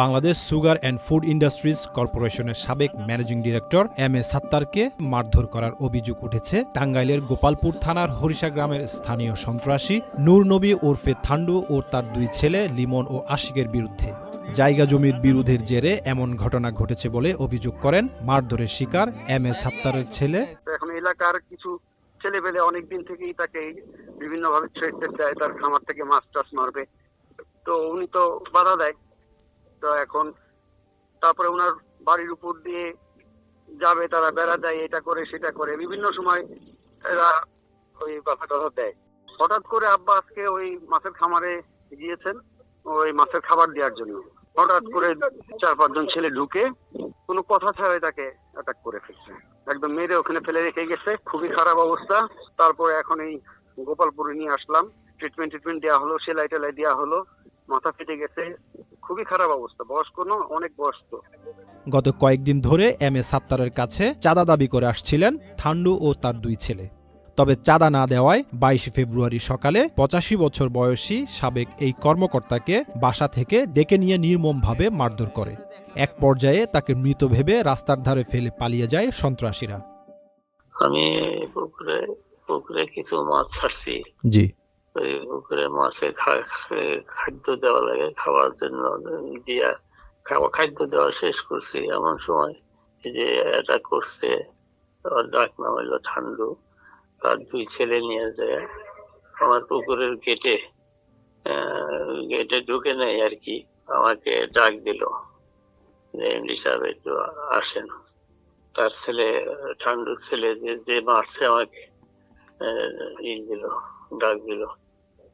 Bangladesh sugar and food industries কর্পোরেশনের সাবেক managing director M A সাত্তারকে মারধর করার অভিযোগ উঠেছে। টাঙ্গাইলের গোপালপুর থানার হরিষা গ্রামের স্থানীয় সন্ত্রাসী নূর নবী ওরফে থান্ডু ও তার দুই ছেলে লিমন ও আশিকের বিরুদ্ধে। জায়গা জমির বিরোধের জেরে এমন ঘটনা ঘটেছে বলে অভিযোগ করেন মারধরের শিকার এম এ সাত্তারের ছেলে। এখন এলাকার কিছু ছেলে পেলে অনেকদিন থেকেই তাকে বিভিন্ন ভাবে ছেড়তে চায় তার খামার থেকে মাছ টাছ মারবে। তো উনি তো বাধা দেয়। তো এখন তারপরে ওনার বাড়ির উপর দিয়ে যাবে, তারা বেড়া দেয়, এটা করে, সেটা করে। বিভিন্ন সময় এরা ওই বাধা টাধা দেয়। হঠাৎ করে আব্বা আজকে ওই মাছের খামারে গিয়েছেন, ওই মাছের খাবার দেওয়ার জন্য। হঠাৎ করে চার পাঁচজন ছেলে ঢুকে কোনো কথা ছাড়াই তাকে অ্যাটাক করে ফেলছে। একদম মেরে ওখানে ফেলে রেখে গেছে। খুবই খারাপ অবস্থা। তারপরে এখন এই গোপালপুরে নিয়ে আসলাম। ট্রিটমেন্ট ট্রিটমেন্ট দেওয়া হলো সেলাই টেলাই দেওয়া হলো। মাথা ফেটে গেছে। খুবই খারাপ অবস্থা। বয়স্ক না অনেক বয়স্ক। গত কয়েকদিন ধরে এম এ সাত্তারের কাছে চাঁদা দাবি করে আসছিলেন ঠান্ডু ও তার দুই ছেলে। তবে চাঁদা না দেওয়ায় বাইশে ফেব্রুয়ারি সকালে পঁচাশি বছর বয়সী সাবেক এই কর্মকর্তাকে বাসা থেকে ডেকে নিয়ে নির্মমভাবে মারধর করে। এক পর্যায়ে তাকে মৃত ভেবে রাস্তার ধারে ফেলে পালিয়ে যায় সন্ত্রাসীরা। আমি পুকুরে পুকুরে কিছু মাছ ছাড়ছি। জি। পুকুরে মাছে খাদ্য দেওয়া লাগে, খাওয়ার জন্য। দিয়া খাওয়া খাদ্য দেওয়া শেষ করছি এমন সময়। যে এটা করছে ডাক নাম হলো ঠান্ডু। তার দুই ছেলে নিয়ে যায়। আমার পুকুরের গেটে গেটে ঢুকে নেই আর কি। আমাকে ডাক দিল এমডি সাহেব একটু আসেন। তার ছেলে, ঠান্ডুর ছেলে যে যে মারছে আমাকে দিল, ডাক দিল।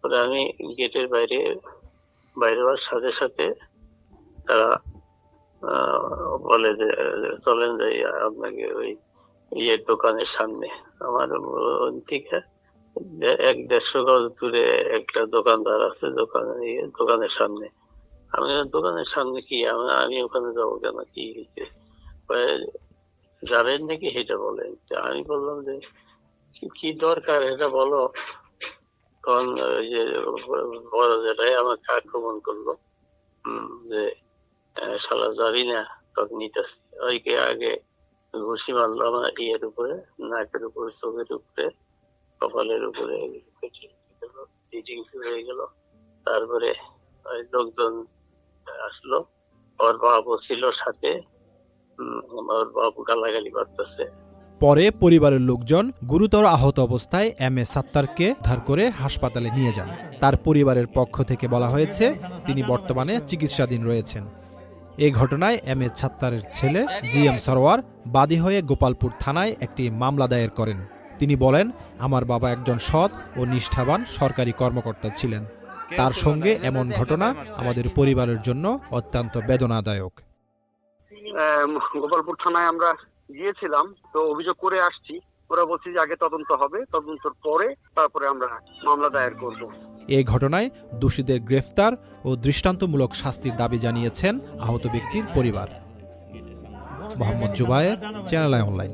পরে আমি গেটের বাইরে বাইরে হওয়ার সাথে সাথে তারা বলে যে, চলেন যাই আপনাকে ওই ইয়ের দোকানের সামনে। আমার থেকে এক দেড়শো গজ দূরে একটা দোকানদার আছে দোকান, দোকানের সামনে। আমি দোকানের সামনে কি? আমি ওখানে যাব কেন? কি যাবেন নাকি? সেটা বলেন। আমি বললাম যে কি দরকার? এটা বলো। তখন ওই যে বড় যেটাই আমাকে আক্রমণ করল যে শালা যাবি না তখন নিতেছি। ওইকে আগে ঘুষি মারলো আমার ইয়ের উপরে নাকের উপরে চোখের উপরে কপালের উপরে হয়ে গেল। তারপরে ওই লোকজন আসলো ওর বাবু ছিল সাথে হুম, ওর বাবু গালাগালি করতেছে। পরে পরিবারের লোকজন গুরুতর আহত অবস্থায় এম এ সাত্তারকে উদ্ধার করে হাসপাতালে নিয়ে যান। তার পরিবারের পক্ষ থেকে বলা হয়েছে, তিনি বর্তমানে চিকিৎসাধীন রয়েছেন। এ ঘটনায় এম এ ছাত্তারের ছেলে জি এম সরোয়ার বাদী হয়ে গোপালপুর থানায় একটি মামলা দায়ের করেন। তিনি বলেন, আমার বাবা একজন সৎ ও নিষ্ঠাবান সরকারি কর্মকর্তা ছিলেন। তার সঙ্গে এমন ঘটনা আমাদের পরিবারের জন্য অত্যন্ত বেদনাদায়ক। গোপালপুর থানায় আমরা গিয়েছিলাম, তো অভিযোগ করে আসছি। ওরা বলছে যে আগে তদন্ত হবে, তদন্তর পরে তারপরে আমরা মামলা দায়ের করব। এ ঘটনায় দোষীদের গ্রেফতার ও দৃষ্টান্তমূলক শাস্তির দাবি জানিয়েছেন আহত ব্যক্তির পরিবার। Mohammad Jubayer, channel online.